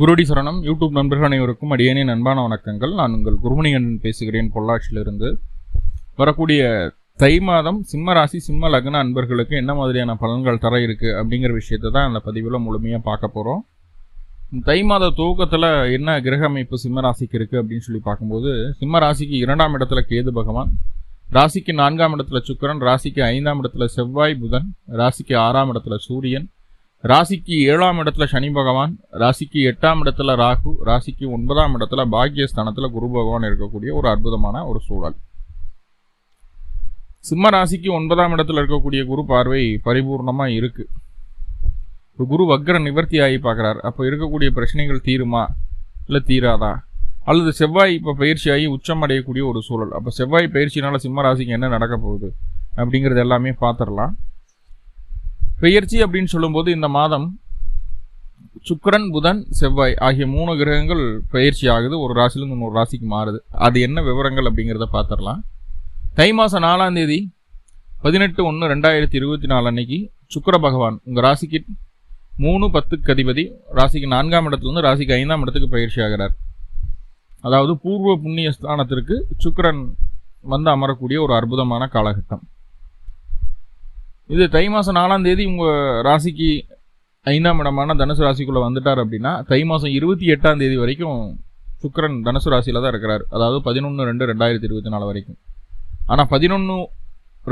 குருடி சரணம். யூடியூப் நண்பர்கள் அனைவருக்கும் அடியேனே அன்பான வணக்கங்கள். நான் உங்கள் குருமணிகன் பேசுகிறேன். பொள்ளாச்சியிலிருந்து வரக்கூடிய தை மாதம் சிம்ம ராசி சிம்ம லக்ன அன்பர்களுக்கு என்ன மாதிரியான பலன்கள் தர இருக்குது அப்படிங்கிற விஷயத்தை தான் அந்த பதிவில் முழுமையாக பார்க்க போகிறோம் தை மாத துவக்கத்தில் என்ன கிரக அமைப்பு சிம்ம ராசிக்கு இருக்குது அப்படின்னு சொல்லி பார்க்கும்போது சிம்ம ராசிக்கு இரண்டாம் இடத்துல கேது பகவான் ராசிக்கு நான்காம் இடத்துல சுக்கரன் ராசிக்கு ஐந்தாம் இடத்துல செவ்வாய் புதன் ராசிக்கு ஆறாம் இடத்துல சூரியன் ராசிக்கு ஏழாம் இடத்துல சனி பகவான் ராசிக்கு எட்டாம் இடத்துல ராகு ராசிக்கு ஒன்பதாம் இடத்துல பாக்கியஸ்தானத்தில் குரு பகவான் இருக்கக்கூடிய ஒரு அற்புதமான ஒரு சூழல். சிம்ம ராசிக்கு ஒன்பதாம் இடத்துல இருக்கக்கூடிய குரு பார்வை பரிபூர்ணமாக இருக்குது குரு வக்ர நிவர்த்தி ஆகி பார்க்குறாரு. அப்போ இருக்கக்கூடிய பிரச்சனைகள் தீருமா? இல்லை தீராதா? அல்லது செவ்வாய் இப்போ பயிற்சியாகி உச்சம் அடையக்கூடிய ஒரு சூழல். அப்போ செவ்வாய் பயிற்சினால சிம்ம ராசிக்கு என்ன நடக்க போகுது? அப்படிங்கிறது எல்லாமே பார்த்துடலாம். பெயர்ச்சி அப்படின்னு சொல்லும்போது இந்த மாதம் சுக்கிரன் புதன் செவ்வாய் ஆகிய மூணு கிரகங்கள் பயிற்சி ஆகுது. ஒரு ராசிலேருந்து இன்னொரு ராசிக்கு மாறுது. அது என்ன விவரங்கள் அப்படிங்கிறத பார்த்துடலாம். தை மாதம் நாலாம் தேதி பதினெட்டு ஒன்று ரெண்டாயிரத்தி இருபத்தி நாலு அன்னைக்கு சுக்கிர பகவான் உங்கள் ராசிக்கு மூணு பத்துக்கு அதிபதி. ராசிக்கு நான்காம் இடத்துலேருந்து ராசிக்கு ஐந்தாம் இடத்துக்கு பயிற்சி ஆகிறார். அதாவது பூர்வ புண்ணிய ஸ்தானத்திற்கு சுக்கரன் வந்து அமரக்கூடிய ஒரு அற்புதமான காலகட்டம். இது தை மாதம் நாலாம் தேதி உங்கள் ராசிக்கு ஐந்தாம் இடமான தனுசு ராசிக்குள்ளே வந்துட்டார் அப்படின்னா தை மாதம் இருபத்தி எட்டாம் தேதி வரைக்கும் சுக்கரன் தனுசு ராசியில் தான் இருக்கிறார். அதாவது பதினொன்று ரெண்டு ரெண்டாயிரத்தி இருபத்தி நாலு வரைக்கும். ஆனால் பதினொன்று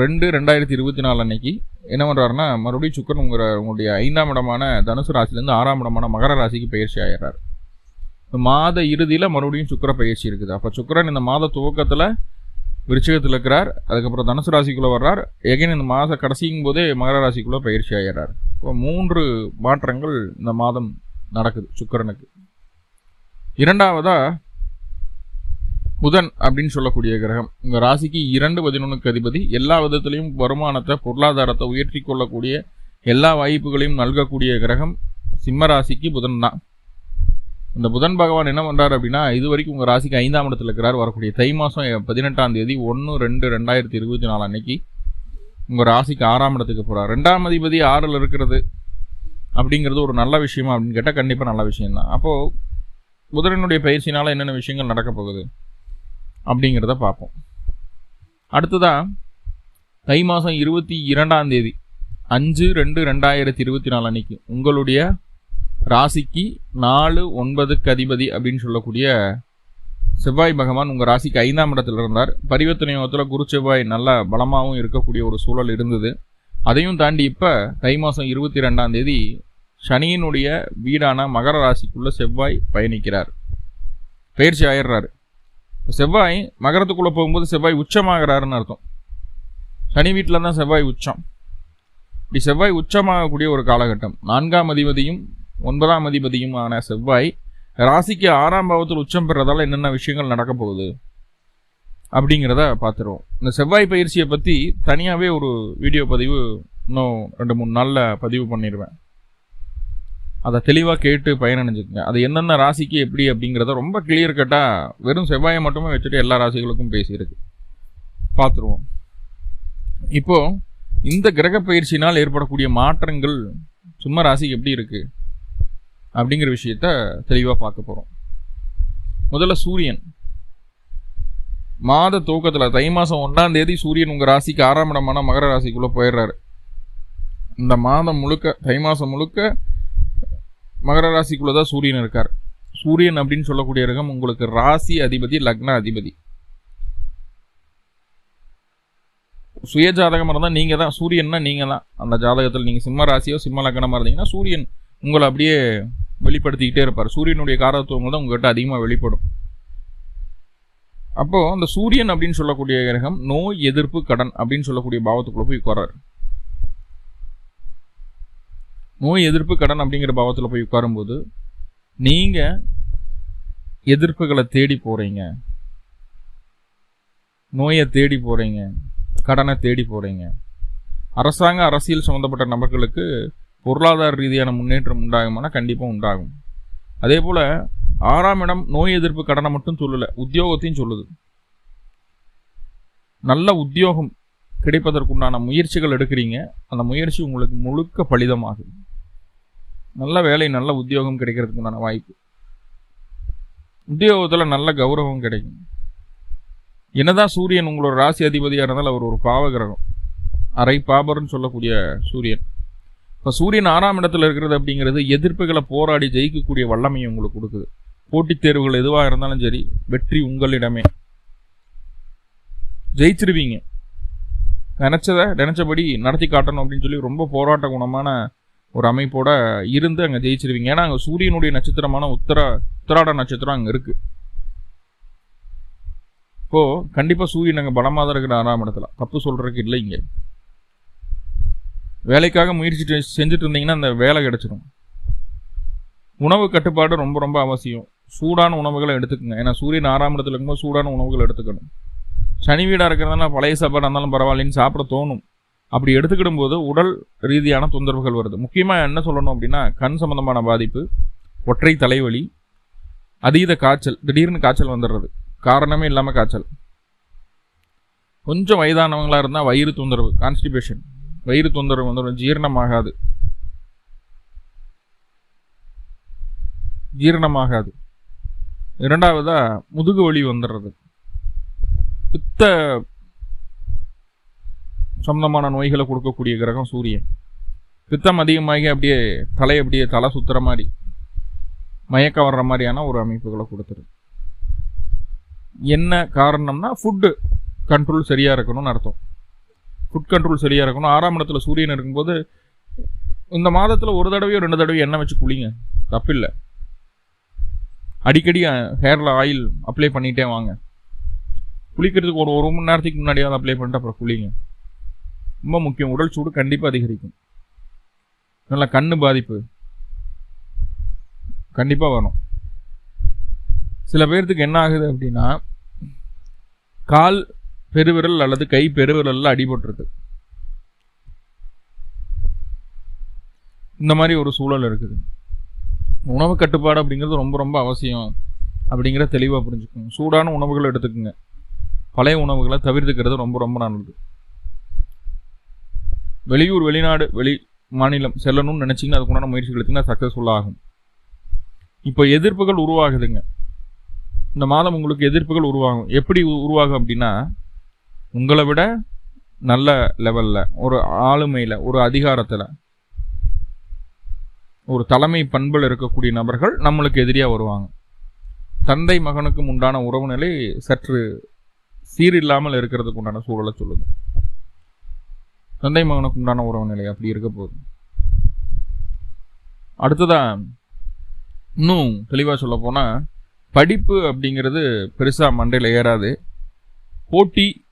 ரெண்டு ரெண்டாயிரத்தி இருபத்தி நாலு அன்னைக்கு என்ன பண்ணுறாருன்னா மறுபடியும் சுக்கரன் உங்கள் உங்களுடைய ஐந்தாம் இடமான தனுசு ராசிலேருந்து ஆறாம் இடமான மகர ராசிக்கு பயிற்சி ஆகிறார் மாத இறுதியில் மறுபடியும் சுக்கர பயிற்சி இருக்குது. அப்போ சுக்கரன் இந்த மாத துவக்கத்தில் விருச்சிகத்தில் இருக்கிறார் அதுக்கப்புறம் தனுசு ராசிக்குள்ளே வர்றார். எகைன் இந்த மாத கடைசியும் போதே மகர ராசிக்குள்ளே பயிற்சி ஆகிறார் இப்போ மூன்று மாற்றங்கள் இந்த மாதம் நடக்குது சுக்கரனுக்கு. இரண்டாவதா புதன் அப்படின்னு சொல்லக்கூடிய கிரகம். உங்கள் ராசிக்கு இரண்டு பதினொன்றுக்கு அதிபதி. எல்லா விதத்திலையும் வருமானத்தை பொருளாதாரத்தை உயர்த்தி கொள்ளக்கூடிய எல்லா வாய்ப்புகளையும் நல்கக்கூடிய கிரகம். சிம்ம ராசிக்கு புதன் தான். இந்த புதன் பகவான் என்ன பண்ணுறாரு அப்படின்னா இது வரைக்கும் உங்கள் ராசிக்கு ஐந்தாம் இடத்துல இருக்கிறார். வரக்கூடிய தை மாதம் பதினெட்டாம் தேதி ஒன்று ரெண்டு ரெண்டாயிரத்தி இருபத்தி நாலு அன்னைக்கு உங்கள் ராசிக்கு ஆறாம் இடத்துக்கு போகிறார் ரெண்டாம் அதிபதி ஆறில் இருக்கிறது அப்படிங்கிறது ஒரு நல்ல விஷயமா அப்படின்னு கேட்டால் கண்டிப்பாக நல்ல விஷயம்தான். அப்போது புதரனுடைய பயிற்சினால் என்னென்ன விஷயங்கள் நடக்க போகுது அப்படிங்கிறத பார்ப்போம். அடுத்ததாக தை மாதம் இருபத்தி இரண்டாம் தேதி அஞ்சு ரெண்டு ரெண்டாயிரத்தி இருபத்தி நாலு அன்னைக்கு உங்களுடைய ராசிக்கு நாலு ஒன்பதுக்கு அதிபதி அப்படின்னு சொல்லக்கூடிய செவ்வாய் பகவான் உங்கள் ராசிக்கு ஐந்தாம் இடத்துல இருந்தார். பரிவர்த்தனை யோகத்தில் குரு செவ்வாய் நல்ல பலமாகவும் இருக்கக்கூடிய ஒரு சூழல் இருந்தது. அதையும் தாண்டி இப்போ தை மாதம் இருபத்தி ரெண்டாம் தேதி சனியினுடைய வீடான மகர ராசிக்குள்ளே செவ்வாய் பயணிக்கிறார். பயிற்சி ஆயிடுறாரு. செவ்வாய் மகரத்துக்குள்ளே போகும்போது செவ்வாய் உச்சமாகிறாருன்னு அர்த்தம். சனி வீட்டில் தான் செவ்வாய் உச்சம். இப்படி செவ்வாய் உச்சமாகக்கூடிய ஒரு காலகட்டம். நான்காம் அதிபதியும் ஒன்பதாம் அதிபதியுமான செவ்வாய் ராசிக்கு ஆறாம் பாவத்தில் உச்சம் பெறதால என்னென்ன விஷயங்கள் நடக்க போகுது அப்படிங்கிறத பார்த்துருவோம். இந்த செவ்வாய் பயிற்சியை பற்றி தனியாகவே ஒரு வீடியோ பதிவு இன்னும் ரெண்டு மூணு நாளில் பதிவு பண்ணிடுவேன். அதை தெளிவாக கேட்டு பயனடைஞ்சுக்கங்க. அது என்னென்ன ராசிக்கு எப்படி அப்படிங்கிறத ரொம்ப கிளியர் கட்டாக வெறும் செவ்வாயை மட்டுமே வச்சுட்டு எல்லா ராசிகளுக்கும் பேசியிருக்கு. பார்த்துருவோம். இப்போது இந்த கிரக பயிற்சியினால் ஏற்படக்கூடிய மாற்றங்கள் சும்மா ராசிக்கு எப்படி இருக்குது அப்படிங்கிற விஷயத்த தெளிவாக பார்க்க போகிறோம் முதல்ல சூரியன். மாத துவக்கத்தில் தை மாதம் ஒன்றாம் தேதி சூரியன் உங்கள் ராசிக்கு ஆறாம் இடமான மகர ராசிக்குள்ளே போயிடுறாரு. இந்த மாதம் முழுக்க தை மாதம் முழுக்க மகர ராசிக்குள்ளே தான் சூரியன் இருக்கார். சூரியன் அப்படின்னு சொல்லக்கூடிய ரகம் உங்களுக்கு ராசி அதிபதி லக்ன அதிபதி. சுய ஜாதகமாக இருந்தால் நீங்கள் தான் சூரியன்னா நீங்கள் தான். அந்த ஜாதகத்தில் நீங்கள் சிம்ம ராசியோ சிம்ம லக்னமாக இருந்தீங்கன்னா சூரியன் உங்களை அப்படியே வெளிப்படுத்திக்கிட்டே இருப்பார். சூரியனுடைய காரத்துவங்கள் தான் உங்கள்கிட்ட அதிகமாக வெளிப்படும். அப்போது அந்த சூரியன் அப்படின்னு சொல்லக்கூடிய கிரகம் நோய் எதிர்ப்பு கடன் அப்படின்னு சொல்லக்கூடிய பாவத்துக்குள்ளே போய் உட்காராரு நோய் எதிர்ப்பு கடன் அப்படிங்கிற பாவத்தில் போய் உட்காரும்போது நீங்கள் எதிர்ப்புகளை தேடி போகிறீங்க நோயை தேடி போகிறீங்க கடனை தேடி போகிறீங்க அரசாங்க அரசியல் சம்மந்தப்பட்ட நபர்களுக்கு பொருளாதார ரீதியான முன்னேற்றம் உண்டாகுமானா கண்டிப்பாக உண்டாகும். அதே போல் ஆறாம் இடம் நோய் எதிர்ப்பு கடனை மட்டும் சொல்லலை உத்தியோகத்தையும் சொல்லுது. நல்ல உத்தியோகம் கிடைப்பதற்குண்டான முயற்சிகள் எடுக்கிறீங்க. அந்த முயற்சி உங்களுக்கு முழுக்க பலிதமாகும் நல்ல வேலை நல்ல உத்தியோகம் கிடைக்கிறதுக்கு உண்டான வாய்ப்பு. உத்தியோகத்தில் நல்ல கௌரவம் கிடைக்கும். என்னதான் சூரியன் உங்களோட ராசி அதிபதியாக இருந்தாலும் அவர் ஒரு பாவகிரகம். அரை பாபர்னு சொல்லக்கூடிய சூரியன். இப்போ சூரியன் ஆறாம் இடத்துல இருக்கிறது அப்படிங்கிறது எதிர்ப்புகளை போராடி ஜெயிக்கக்கூடிய வல்லமையை உங்களுக்கு கொடுக்குது. போட்டித் தேர்வுகள் எதுவாக இருந்தாலும் சரி வெற்றி உங்களிடமே. ஜெயிச்சிருவீங்க. நினச்சதை நினச்சபடி நடத்தி காட்டணும் அப்படின்னு சொல்லி ரொம்ப போராட்ட குணமான ஒரு அமைப்போட இருந்து அங்கே ஜெயிச்சிருவீங்க. ஏன்னா அங்கே சூரியனுடைய நட்சத்திரமான உத்தர உத்தராட நட்சத்திரம் அங்கே இருக்குது இப்போது கண்டிப்பாக சூரியன் அங்கே பலமாக தான் இருக்கிற ஆறாம் இடத்துல. தப்பு சொல்கிறதுக்கு இல்லை இங்கே. வேலைக்காக முயற்சி செஞ்சுட்டு இருந்தீங்கன்னா அந்த வேலை கிடச்சிடும் உணவு கட்டுப்பாடு ரொம்ப ரொம்ப அவசியம். சூடான உணவுகளை எடுத்துக்கோங்க. ஏன்னா சூரியன் ஆறாம் இடத்துல இருக்கும்போது சூடான உணவுகள் எடுத்துக்கணும். சனி வீடாக இருக்கிறதுனால பழைய சாப்பாடு இருந்தாலும் பரவாயில்லன்னு சாப்பிட தோணும். அப்படி எடுத்துக்கிடும் போது உடல் ரீதியான தொந்தரவுகள் வருது. முக்கியமாக என்ன சொல்லணும் அப்படின்னா கண் சம்பந்தமான பாதிப்பு ஒற்றை தலைவலி அதீத காய்ச்சல் திடீர்னு காய்ச்சல் வந்துடுறது. காரணமே இல்லாமல் காய்ச்சல். கொஞ்சம் வயதானவங்களாக இருந்தால் வயிறு தொந்தரவு கான்ஸ்டிபேஷன் வயிறு தொந்தரவு வந்துடும் ஜீரணமாகாது. ஜீரணமாகாது. இரண்டாவதா முதுகு வலி வந்துடுறது பித்த சொந்தமான நோய்களை கொடுக்கக்கூடிய கிரகம் சூரியன். பித்தம் அதிகமாகி அப்படியே தலை அப்படியே தலை சுத்துற மாதிரி மயக்கம் வர்ற மாதிரியான ஒரு அமைப்புகளை கொடுத்துருது. என்ன காரணம்னா ஃபுட்டு கண்ட்ரோல் சரியாக இருக்கணும்னு அர்த்தம். ஃபுட் கண்ட்ரோல் சரியாக இருக்கணும். ஆறாம் இடத்துல சூரியன் இருக்கும்போது இந்த மாதத்தில் ஒரு தடவையோ ரெண்டு தடவையோ எண்ணெய் வச்சு குளிங்க. தப்பில்லை. அடிக்கடி ஹேரில் ஆயில் அப்ளை பண்ணிகிட்டே வாங்க. குளிக்கிறதுக்கு ஒரு ஒரு மணி நேரத்துக்கு முன்னாடியாவது அப்ளை பண்ணிட்டு அப்புறம் குளிங்க. ரொம்ப முக்கியம். உடல் சூடு கண்டிப்பாக அதிகரிக்கும். நல்லா கண் பாதிப்பு கண்டிப்பாக வரும். சில பேர்த்துக்கு என்ன ஆகுது அப்படின்னா கால் பெருவிரல் அல்லது கை பெருவிரலில் அடிபட்டுருது. இந்த மாதிரி ஒரு சூழல் இருக்குது. உணவு கட்டுப்பாடு அப்படிங்கிறது ரொம்ப ரொம்ப அவசியம் அப்படிங்கிற தெளிவாக புரிஞ்சுக்கோங்க சூடான உணவுகளை எடுத்துக்கோங்க. பழைய உணவுகளை தவிர்த்துக்கிறது ரொம்ப ரொம்ப நல்லது. வெளியூர் வெளிநாடு வெளி மாநிலம் செல்லணும்னு நினச்சிங்கன்னா அதுக்குண்டான முயற்சிகள் எடுத்திங்கன்னா சக்ஸஸ்ஃபுல்லாக ஆகும். இப்போ எதிர்ப்புகள் உருவாகுதுங்க. இந்த மாதம் உங்களுக்கு எதிர்ப்புகள் உருவாகும். எப்படி உருவாகும் அப்படின்னா உங்களை விட நல்ல லெவலில் ஒரு ஆளுமையில் ஒரு அதிகாரத்தில் ஒரு தலைமை பண்பில் இருக்கக்கூடிய நபர்கள் நம்மளுக்கு எதிரியாக வருவாங்க. தந்தை மகனுக்கும் உண்டான உறவு நிலை சற்று சீரில்லாமல் இருக்கிறதுக்கு உண்டான சூழலை சொல்லுங்க தந்தை மகனுக்கு உண்டான உறவு நிலை அப்படி இருக்க போகுது. அடுத்ததாக இன்னும் தெளிவாக சொல்ல போனால் படிப்பு அப்படிங்கிறது பெருசாக மண்டையில் ஏறாது. போட்டி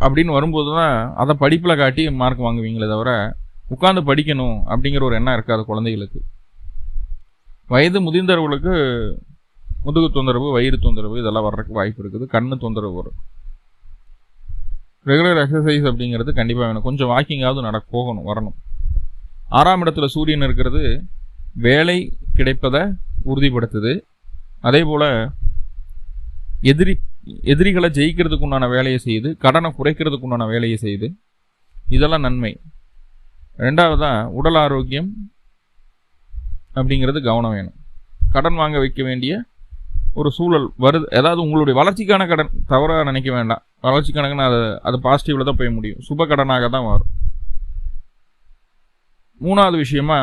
அப்படின்னு வரும்போது தான் அதை படிப்பில் காட்டி மார்க் வாங்குவீங்களே தவிர உட்காந்து படிக்கணும் அப்படிங்கிற ஒரு எண்ணம் இருக்காது குழந்தைகளுக்கு. வயது முதிர்ந்தவர்களுக்கு முதுகு தொந்தரவு வயிறு தொந்தரவு இதெல்லாம் வர்றதுக்கு வாய்ப்பு இருக்குது. கண்ணு தொந்தரவு வரும். ரெகுலர் எக்ஸசைஸ் அப்படிங்கிறது கண்டிப்பாக வேணும். கொஞ்சம் வாக்கிங்காவது நட போகணும் வரணும். ஆறாம் இடத்துல சூரியன் இருக்கிறது வேலை கிடைப்பதை உறுதிப்படுத்துது. அதே போல் எதிரி எதிரிகளை ஜெயிக்கிறதுக்கு உண்டான வேலையை செய்யுது கடனை குறைக்கிறதுக்கு உண்டான வேலையை செய்யுது. இதெல்லாம் நன்மை. ரெண்டாவதாக உடல் ஆரோக்கியம் அப்படிங்கிறது கவனம் வேணும். கடன் வாங்க வைக்க வேண்டிய ஒரு சூழல் வருது. அதாவது உங்களுடைய வளர்ச்சிக்கான கடன் தவறாக நினைக்க வேண்டாம். வளர்ச்சிக்கான அது அது பாசிட்டிவில் தான் போய் முடியும். சுப கடனாக தான் வரும் மூணாவது விஷயமா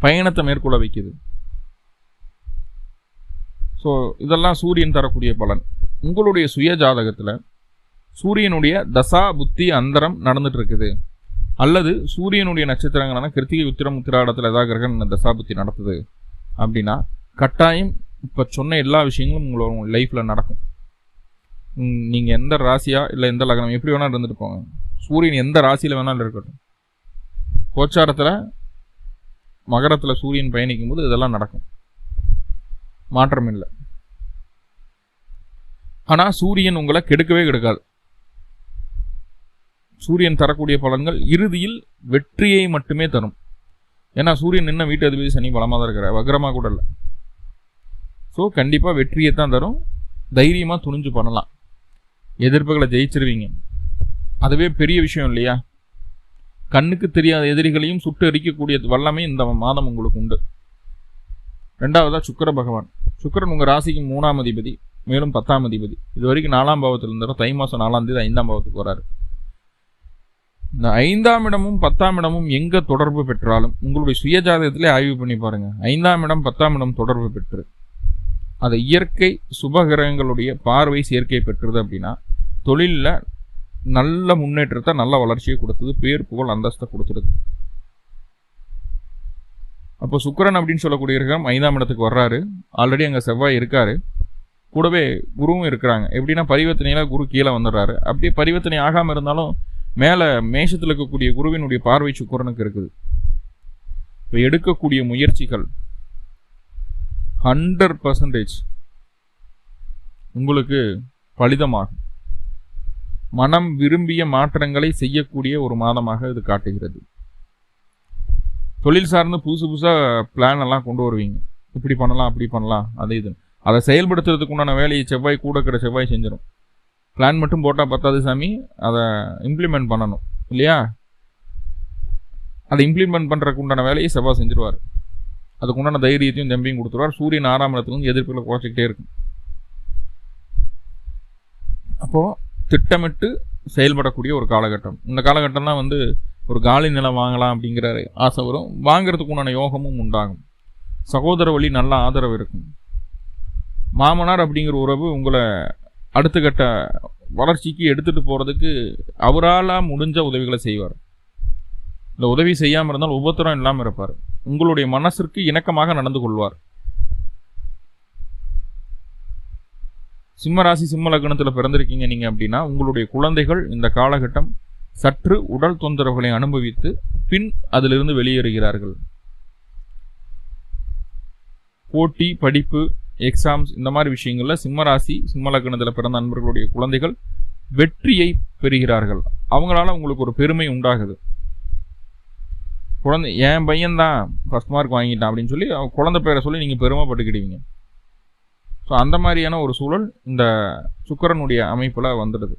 பயணத்தை மேற்கொள்ள வைக்குது. ஸோ இதெல்லாம் சூரியன் தரக்கூடிய பலன். உங்களுடைய சுய ஜாதகத்தில் சூரியனுடைய தசா புத்தி அந்தரம் நடந்துட்டு இருக்குது அல்லது சூரியனுடைய நட்சத்திரங்களான கிருத்திகை உத்திரம் உத்திராடத்தில் ஏதாவது கிரகம் தசா புத்தி நடத்துது அப்படின்னா கட்டாயம் இப்போ சொன்ன எல்லா விஷயங்களும் உங்களோட லைஃப்பில் நடக்கும். நீங்கள் எந்த ராசியா இல்லை எந்த லக்னம் எப்படி வேணாலும் இருந்துட்டு போங்க. சூரியன் எந்த ராசியில் வேணாலும் இருக்கட்டும். கோச்சாரத்தில் மகரத்தில் சூரியன் பயணிக்கும் போது இதெல்லாம் நடக்கும். மாற்றம் இல்லை ஆனால் சூரியன் உங்களை கெடுக்கவே கெடுக்காது. சூரியன் தரக்கூடிய பலன்கள் இறுதியில் வெற்றியை மட்டுமே தரும். ஏன்னா சூரியன் இன்னும் வீட்டு அதிபதி சனி பலமாக தான் இருக்கிற வக்ரமாக கூட இல்லை. ஸோ கண்டிப்பாக வெற்றியை தான் தரும். தைரியமாக துணிஞ்சு பண்ணலாம். எதிர்ப்புகளை ஜெயிச்சிருவீங்க. அதுவே பெரிய விஷயம் இல்லையா? கண்ணுக்கு தெரியாத எதிரிகளையும் சுட்டு எரிக்கக்கூடிய வல்லமே இந்த மாதம் உங்களுக்கு உண்டு. ரெண்டாவதா சுக்கர பகவான். சுக்கரன் உங்கள் ராசிக்கு மூணாம் அதிபதி மேலும் பத்தாம் அதிபதி. இது வரைக்கும் நாலாம் பாவத்தில் இருந்தாலும் தை மாதம் நாலாம் தேதி ஐந்தாம் பாவத்துக்கு வராரு. இந்த ஐந்தாம் இடமும் பத்தாம் இடமும் எங்கே தொடர்பு பெற்றாலும் உங்களுடைய சுயஜாதகத்திலே ஆய்வு பண்ணி பாருங்கள் ஐந்தாம் இடம் பத்தாம் இடம் தொடர்பு பெற்று. அதை இயற்கை சுபகிரகங்களுடைய பார்வை சேர்க்கை பெற்றது அப்படின்னா தொழிலில் நல்ல முன்னேற்றத்தை நல்ல வளர்ச்சியை கொடுத்தது பேர் புகழ் அந்தஸ்தை கொடுத்துருது அப்போ சுக்கரன் அப்படின்னு சொல்லக்கூடிய கிரகம் ஐந்தாம் இடத்துக்கு வர்றாரு. ஆல்ரெடி அங்கே செவ்வாய் இருக்காரு. கூடவே குருவும் இருக்கிறாங்க. எப்படின்னா பரிவர்த்தனையில குரு கீழே வந்துடுறாரு. அப்படியே பரிவர்த்தனை ஆகாமல் இருந்தாலும் மேலே மேஷத்தில் இருக்கக்கூடிய குருவினுடைய பார்வை சுக்கரனுக்கு இருக்குது. இப்போ எடுக்கக்கூடிய முயற்சிகள் ஹண்ட்ரட் பர்சன்டேஜ் உங்களுக்கு பலிதமாகும். மனம் விரும்பிய மாற்றங்களை செய்யக்கூடிய ஒரு மாதமாக இது காட்டுகிறது. தொழில் சார்ந்து புதுசு புதுசாக பிளான் எல்லாம் கொண்டு வருவீங்க. இப்படி பண்ணலாம் அப்படி பண்ணலாம் அது இது. அதை செயல்படுத்துறதுக்கு உண்டான வேலையை செவ்வாய் கூட இருக்கிற செவ்வாய் செஞ்சிடும் பிளான் மட்டும் போட்டால் பத்தாது சாமி. அதை இம்ப்ளிமெண்ட் பண்ணணும். இல்லையா? அதை இம்ப்ளிமெண்ட் பண்ணுறதுக்கு உண்டான வேலையை செவ்வாய் செஞ்சிருவார். அதுக்கு உண்டான தைரியத்தையும் தம்பியும் கொடுத்துருவார். சூரியன் ஆறாம் இடத்துல வந்து குறைச்சிக்கிட்டே இருக்கும். அப்போது திட்டமிட்டு செயல்படக்கூடிய ஒரு காலகட்டம். இந்த காலகட்டம்லாம் வந்து ஒரு காலி நிலம் வாங்கலாம் அப்படிங்கிற ஆசை வரும். வாங்குறதுக்கு உண்டான யோகமும் உண்டாகும். சகோதர வழி நல்ல ஆதரவு இருக்கும். மாமனார் அப்படிங்கிற உறவு உங்களை அடுத்த கட்ட வளர்ச்சிக்கு எடுத்துகிட்டு போகிறதுக்கு அவரால் முடிஞ்ச உதவிகளை செய்வார். இந்த உதவி செய்யாமல் இருந்தால் உபத்திரம் இல்லாமல் இருப்பார். உங்களுடைய மனசிற்கு இணக்கமாக நடந்து கொள்வார். சிம்ம ராசி சிம்ம லக்னத்தில் பிறந்திருக்கீங்க நீங்கள் அப்படின்னா உங்களுடைய குழந்தைகள் இந்த காலகட்டம் சற்று உடல் தொந்தரவுகளை அனுபவித்து பின் அதிலிருந்து வெளியேறுகிறார்கள். போட்டி படிப்பு எக்ஸாம்ஸ் இந்த மாதிரி விஷயங்களில் சிம்மராசி சிம்மலக்கணத்தில் லக்னத்தில் பிறந்த நண்பர்களுடைய குழந்தைகள் வெற்றியை பெறுகிறார்கள். அவங்களால உங்களுக்கு ஒரு பெருமை உண்டாகுது. குழந்தை என் பையன்தான் ஃபஸ்ட் மார்க் வாங்கிட்டான் அப்படின்னு சொல்லி அவன் குழந்தை பேரை சொல்லி நீங்கள் பெருமைப்பட்டுக்கிடுவீங்க. ஸோ அந்த மாதிரியான ஒரு சூழல் இந்த சுக்கரனுடைய அமைப்பில் வந்துடுது.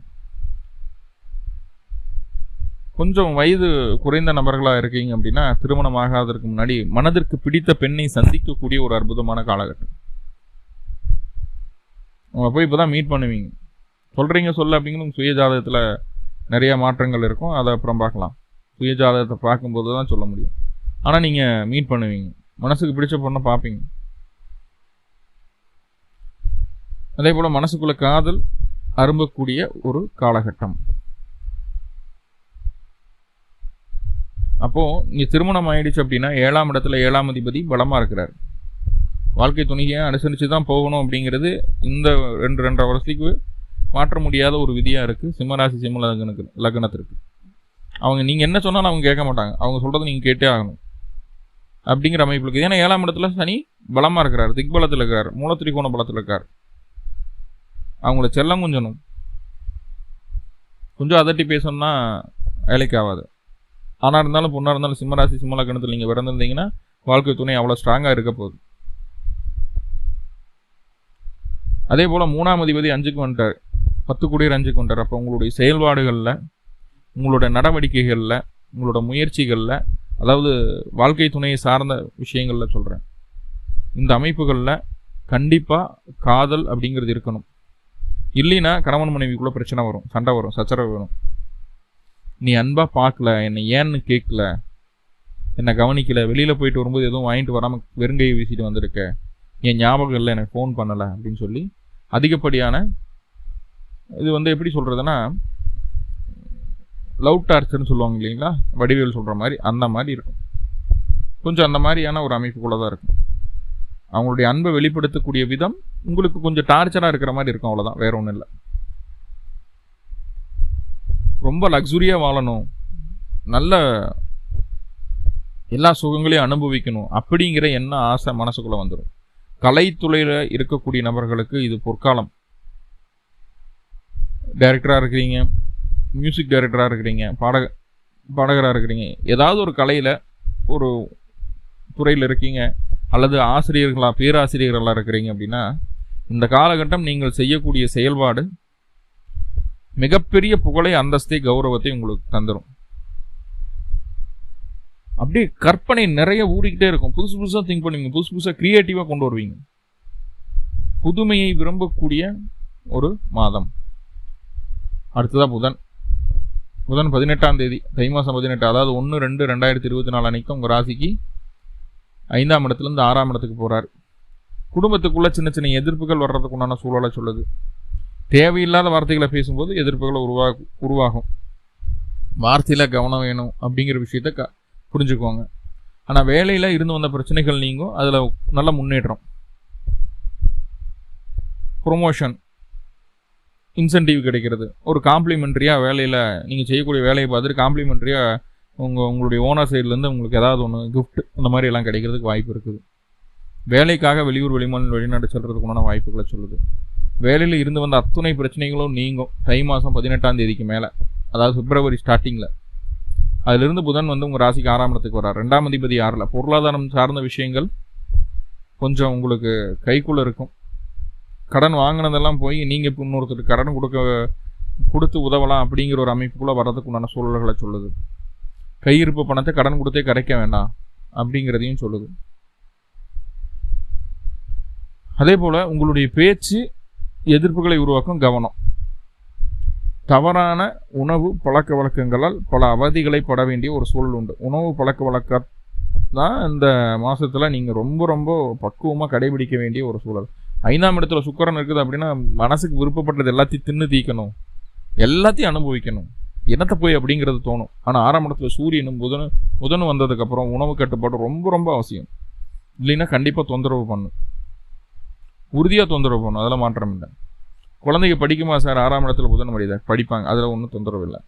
கொஞ்சம் வயது குறைந்த நபர்களாக இருக்கீங்க அப்படின்னா திருமணம் ஆகாததற்கு முன்னாடி மனதிற்கு பிடித்த பெண்ணை சந்திக்கக்கூடிய ஒரு அற்புதமான காலகட்டம். அவங்க போய் இப்போ தான் மீட் பண்ணுவீங்க. சொல்கிறீங்க சொல்ல அப்படிங்கிறது சுய ஜாதகத்தில் நிறைய மாற்றங்கள் இருக்கும். அதை அப்புறம் பார்க்கலாம். சுய ஜாதகத்தை பார்க்கும்போது தான் சொல்ல முடியும். ஆனால் நீங்கள் மீட் பண்ணுவீங்க. மனசுக்கு பிடிச்ச பொண்ணை பார்ப்பீங்க. அதே போல் மனசுக்குள்ள காதல் அரும்பக்கூடிய ஒரு காலகட்டம். அப்போது இங்கே திருமணம் ஆயிடுச்சு அப்படின்னா ஏழாம் இடத்துல ஏழாம் அதிபதி பலமாக இருக்கிறார். வாழ்க்கை துணியை அனுசரித்து தான் போகணும் அப்படிங்கிறது இந்த ரெண்டு ரெண்டரை வருஷத்துக்கு மாற்ற முடியாத ஒரு விதியாக இருக்குது சிம்மராசி சிம்ம லக்னக்கு லக்னத்திற்கு. அவங்க நீங்கள் என்ன சொன்னாலும் அவங்க கேட்க மாட்டாங்க. அவங்க சொல்கிறத நீங்கள் கேட்டே ஆகணும். அப்படிங்கிற அமைப்பு இருக்குது ஏன்னா ஏழாம் இடத்துல சனி பலமாக இருக்கிறார். திக்பலத்தில் இருக்கார். மூலத்திரிகோண பலத்தில் இருக்கார். அவங்கள செல்லம் கொஞ்சணும். கொஞ்சம் அதட்டி பேசணும்னா வேலைக்கு ஆகாது. ஆனால் இருந்தாலும் பொண்ணாக இருந்தாலும் சிம்மராசி சிம்ம கணத்தில் நீங்கள் பிறந்திருந்தீங்கன்னா வாழ்க்கை துணை அவ்வளோ ஸ்ட்ராங்காக இருக்க போகுது. அதே போல் மூணாம் அதிபதி அஞ்சுக்கு வந்துட்டார். பத்து குடியர் அஞ்சுக்கு வந்துட்டார். அப்போ உங்களுடைய செயல்பாடுகளில் உங்களோட நடவடிக்கைகளில் உங்களோட முயற்சிகளில் அதாவது வாழ்க்கை துணையை சார்ந்த விஷயங்களில் சொல்கிறேன் இந்த அமைப்புகளில் கண்டிப்பாக காதல் அப்படிங்கிறது இருக்கணும். இல்லைன்னா கணவன் மனைவிக்குள்ளே பிரச்சனை வரும் சண்டை வரும் சச்சரவு வரும். நீ அன்பாக பார்க்கல என்னை ஏன்னு கேட்கல. என்னை கவனிக்கல. வெளியில் போயிட்டு வரும்போது எதுவும் வாங்கிட்டு வராமல் வெறுங்கையை வீசிட்டு வந்திருக்க. என் ஞாபகம் இல்லை எனக்கு ஃபோன் பண்ணலை அப்படின்னு சொல்லி. அதிகப்படியான இது வந்து எப்படி சொல்கிறதுனா லவ் டார்ச்சர்னு சொல்லுவாங்க இல்லைங்களா? வடிவேல் சொல்கிற மாதிரி அந்த மாதிரி இருக்கும். கொஞ்சம் அந்த மாதிரியான ஒரு அமைப்புக்குள்ளே தான் இருக்கும். அவங்களுடைய அன்பை வெளிப்படுத்தக்கூடிய விதம் உங்களுக்கு கொஞ்சம் டார்ச்சராக இருக்கிற மாதிரி இருக்கும் அவ்வளோதான் வேற ஒன்றும் இல்லை. ரொம்ப லக்ஸுரியாக வாழணும். நல்ல எல்லா சுகங்களையும் அனுபவிக்கணும். அப்படிங்கிற என்ன ஆசை மனசுக்குள்ளே வந்துடும் கலைத்துறையில் இருக்கக்கூடிய நபர்களுக்கு இது பொற்காலம். டைரக்டராக இருக்கிறீங்க மியூசிக் டைரக்டராக இருக்கிறீங்க பாடக பாடகராக இருக்கிறீங்க. ஏதாவது ஒரு கலையில் ஒரு துறையில் இருக்கீங்க அல்லது ஆசிரியர்களாக பேராசிரியர்களாக இருக்கிறீங்க அப்படின்னா இந்த காலகட்டம் நீங்கள் செய்யக்கூடிய செயல்பாடு மிகப்பெரிய புகழை அந்தஸ்தை கௌரவத்தை உங்களுக்கு தந்துடும் அப்படியே கற்பனை நிறைய ஊறிக்கிட்டே இருக்கும். புதுசு புதுசாக திங்க் பண்ணுவீங்க. புதுசு புதுசாக க்ரியேட்டிவாக கொண்டு வருவீங்க. புதுமையை விரும்பக்கூடிய ஒரு மாதம். அடுத்ததாக புதன். புதன் பதினெட்டாம் தேதி தை மாதம் பதினெட்டு. அதாவது ஒன்று ரெண்டு ரெண்டாயிரத்தி இருபத்தி நாலு அன்னைக்கு உங்கள் ராசிக்கு ஐந்தாம் இடத்துலேருந்து ஆறாம் இடத்துக்கு போகிறார் குடும்பத்துக்குள்ளே சின்ன சின்ன எதிர்ப்புகள் வர்றதுக்கு உண்டான சூழலை சொல்லுது. தேவையில்லாத வார்த்தைகளை பேசும்போது எதிர்ப்புகளை உருவா உருவாகும். வார்த்தையில் கவனம் வேணும் அப்படிங்கிற விஷயத்த க புரிஞ்சுக்குவாங்க. ஆனால் வேலையில் இருந்து வந்த பிரச்சனைகள் நீங்கும் அதில் நல்ல முன்னேற்றம். ப்ரொமோஷன் இன்சென்டிவ் கிடைக்கிறது. ஒரு காம்ப்ளிமெண்ட்ரியாக வேலையில் நீங்கள் செய்யக்கூடிய வேலையை பார்த்துட்டு காம்ப்ளிமெண்ட்ரியாக உங்கள் உங்களுடைய ஓனர் சைட்லேருந்து உங்களுக்கு ஏதாவது ஒன்று கிஃப்ட் அந்த மாதிரி எல்லாம் கிடைக்கிறதுக்கு வாய்ப்பு இருக்குது. வேலைக்காக வெளியூர் வெளிமாநில வெளிநாடு செல்கிறதுக்குண்டான வாய்ப்புகளை சொல்லுது. வேலையில் இருந்து வந்த அத்துணை பிரச்சனைகளும் நீங்கும். தை மாதம் பதினெட்டாம் தேதிக்கு மேலே. அதாவது பிப்ரவரி ஸ்டார்டிங்கில் அதிலிருந்து புதன் வந்து உங்கள் ராசிக்கு ஆறாம் இடத்துக்கு வர்றார். ரெண்டாம் அதிபதி ஆறில் பொருளாதாரம் சார்ந்த விஷயங்கள் கொஞ்சம் உங்களுக்கு கைக்குள்ளே இருக்கும். கடன் வாங்கினதெல்லாம் போய் நீங்கள் இப்போ இன்னொருத்தருக்கு கடன் கொடுக்க கொடுத்து உதவலாம் அப்படிங்கிற ஒரு அமைப்புக்குள்ளே வர்றதுக்கு உண்டான சூழல்களை சொல்லுது. கையிருப்பு பணத்தை கடன் கொடுத்தே கரைக்க வேண்டாம் அப்படிங்கிறதையும் சொல்லுது. அதே போல் உங்களுடைய பேச்சு எதிர்ப்புகளை உருவாக்கும் கவனம். தவறான உணவு பழக்க வழக்கங்களால் பல அவதிகளை பட வேண்டிய ஒரு சூழல் உண்டு. உணவு பழக்க வழக்க தான் இந்த மாதத்தில் நீங்கள் ரொம்ப ரொம்ப பக்குவமாக கடைபிடிக்க வேண்டிய ஒரு சூழல். ஐந்தாம் இடத்துல சுக்கரன் இருக்குது அப்படின்னா மனசுக்கு விருப்பப்பட்டது எல்லாத்தையும் தின்னு தீக்கணும். எல்லாத்தையும் அனுபவிக்கணும். என்னத்தை போய் அப்படிங்கிறது தோணும். ஆனால் ஆறாம் இடத்துல சூரியனும் புதனும் புதனும் வந்ததுக்கப்புறம் உணவு கட்டுப்பாடு ரொம்ப ரொம்ப அவசியம். இல்லைன்னா கண்டிப்பாக தொந்தரவு பண்ணும். உறுதியாக தொந்தரவு போகணும் அதெல்லாம் மாற்றம் இல்லை. குழந்தைங்க படிக்குமா சார்? ஆறாம் இடத்துல புதன் மடித படிப்பாங்க. அதில் ஒன்றும் தொந்தரவு இல்லை.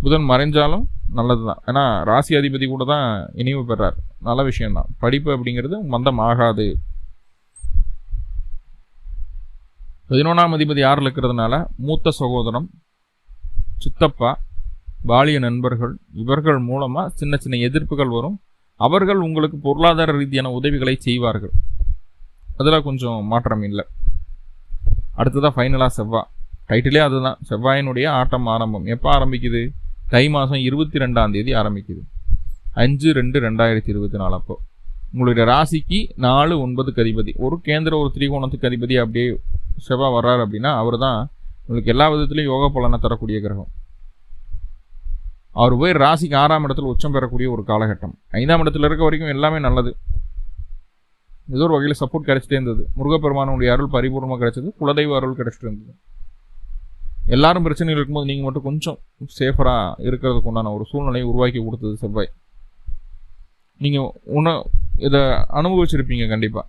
புதன் மறைஞ்சாலும் நல்லது தான் ஏன்னா ராசி அதிபதி கூட தான் இனிவு பெறார். நல்ல விஷயம்தான். படிப்பு அப்படிங்கிறது மந்தம் ஆகாது. பதினொன்றாம் அதிபதி ஆறில் இருக்கிறதுனால மூத்த சகோதரம் சித்தப்பா பாலிய நண்பர்கள் இவர்கள் மூலமாக சின்ன சின்ன எதிர்ப்புகள் வரும். அவர்கள் உங்களுக்கு பொருளாதார ரீதியான உதவிகளை செய்வார்கள். அதில் கொஞ்சம் மாற்றம் இல்லை. அடுத்ததாக ஃபைனலாக செவ்வாய் டைட்டிலே அதுதான். செவ்வாயினுடைய ஆட்டம் ஆரம்பம். எப்போ ஆரம்பிக்குது? தை மாதம் இருபத்தி ரெண்டாம் தேதி ஆரம்பிக்குது. அஞ்சு ரெண்டு ரெண்டாயிரத்தி இருபத்தி நாலு அப்போ. உங்களுடைய ராசிக்கு நாலு ஒன்பது கதிபதி. ஒரு கேந்திர ஒரு திரிகோணத்துக்கு அதிபதி அப்படியே செவ்வாய் வர்றாரு அப்படின்னா அவர் தான் உங்களுக்கு எல்லா விதத்துலையும் யோக பலனை தரக்கூடிய கிரகம். அவர் போய் ராசிக்கு ஆறாம் இடத்துல உச்சம் பெறக்கூடிய ஒரு காலகட்டம். ஐந்தாம் இடத்துல இருக்க வரைக்கும் எல்லாமே நல்லது. ஏதோ ஒரு வகையில் சப்போர்ட் கிடைச்சிட்டே இருந்தது. முருகப்பெருமானுடைய அருள் பரிபூர்ணமாக கிடைச்சது. குலதெய்வ அருள் கிடைச்சிட்டு இருந்தது. எல்லாரும் பிரச்சனைகள் இருக்கும்போது நீங்கள் மட்டும் கொஞ்சம் சேஃபராக இருக்கிறதுக்கு உண்டான ஒரு சூழ்நிலையை உருவாக்கி கொடுத்தது செவ்வாய். நீங்கள் உண இதை அனுபவிச்சிருப்பீங்க கண்டிப்பாக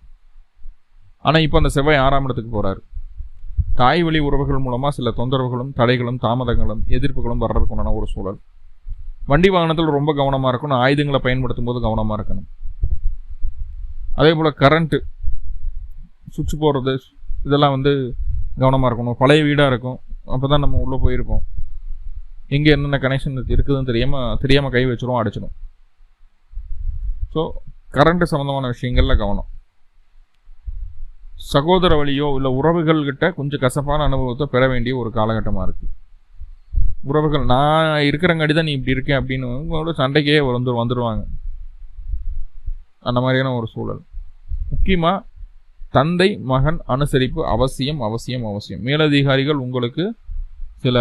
ஆனால் இப்போ அந்த செவ்வாய் ஆறாம் இடத்துக்கு போகிறாரு தாய் வழி உறவுகள் மூலமாக சில தொந்தரவுகளும் தடைகளும் தாமதங்களும் எதிர்ப்புகளும் வர்றதுக்கு உண்டான ஒரு சூழல். வண்டி வாகனத்தில் ரொம்ப கவனமாக இருக்கணும். ஆயுதங்களை பயன்படுத்தும் போது கவனமாக இருக்கணும். அதே போல் கரண்ட்டு சுவிட்ச் போடுறது இதெல்லாம் வந்து கவனமாக இருக்கணும். பழைய வீடாக இருக்கும். அப்போ தான் நம்ம உள்ளே போயிருப்போம். எங்கே என்னென்ன கனெக்ஷன் இருக்குதுன்னு தெரியாமல் தெரியாமல் கை வச்சிடும் அடிச்சிடும் ஸோ கரண்ட்டு சம்மந்தமான விஷயங்களில் கவனம். சகோதர வழியோ இல்லை உறவுகள்கிட்ட கொஞ்சம் கசப்பான அனுபவத்தை பெற வேண்டிய ஒரு காலகட்டமாக இருக்குது உறவுகள் நான் இருக்கிறங்காடி தான் நீ இப்படி இருக்கேன் அப்படின்னு சண்டைக்கே வந்து வந்துடுவாங்க அந்த மாதிரியான ஒரு சூழல். முக்கியமாக தந்தை மகன் அனுசரிப்பு அவசியம் அவசியம் அவசியம். மேலதிகாரிகள் உங்களுக்கு சில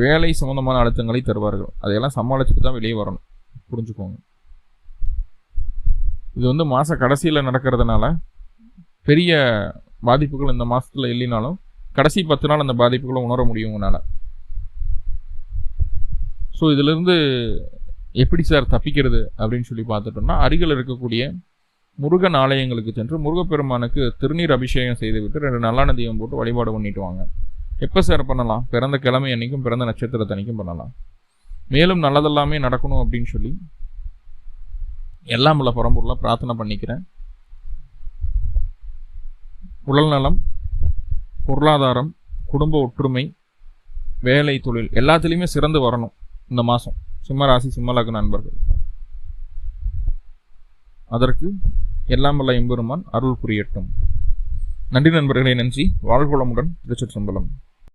வேலை சம்பந்தமான அழுத்தங்களை தருவார்கள். அதையெல்லாம் சமாளிச்சுட்டு தான் வெளியே வரணும். புரிஞ்சுக்கோங்க. இது வந்து மாத கடைசியில் நடக்கிறதுனால பெரிய பாதிப்புகள் இந்த மாதத்தில் இல்லைனாலும் கடைசி பத்து நாள் அந்த பாதிப்புகளை உணர முடியும் உங்களால். ஸோ இதிலிருந்து எப்படி சார் தப்பிக்கிறது அப்படின்னு சொல்லி பார்த்துட்டோம்னா அருகில் இருக்கக்கூடிய முருகன் ஆலயங்களுக்கு சென்று முருகப்பெருமானுக்கு திருநீர் அபிஷேகம் செய்துவிட்டு ரெண்டு நல்லான தீபம் போட்டு வழிபாடு பண்ணிட்டு வாங்க. எப்போ சார் பண்ணலாம்? பிறந்த கிழமை அன்னைக்கும் பிறந்த நட்சத்திரத்தன்னைக்கும் பண்ணலாம். மேலும் நல்லதெல்லாமே நடக்கணும் அப்படின்னு சொல்லி எல்லாம் உள்ள பரம்பூரில் பிரார்த்தனை பண்ணிக்கிறேன். உடல் நலம் பொருளாதாரம் குடும்ப ஒற்றுமை வேலை தொழில் எல்லாத்துலேயுமே சிறந்து வரணும் இந்த மாதம் சிம்மராசி சிம்மலக்கு நண்பர்கள் அதற்கு எல்லாம் வல்ல எம்பெருமான் அருள் புரியட்டும். நன்றி நண்பர்களை நன்றி வாழ்வளமுடன் திருச்சிற்றம்பலம்.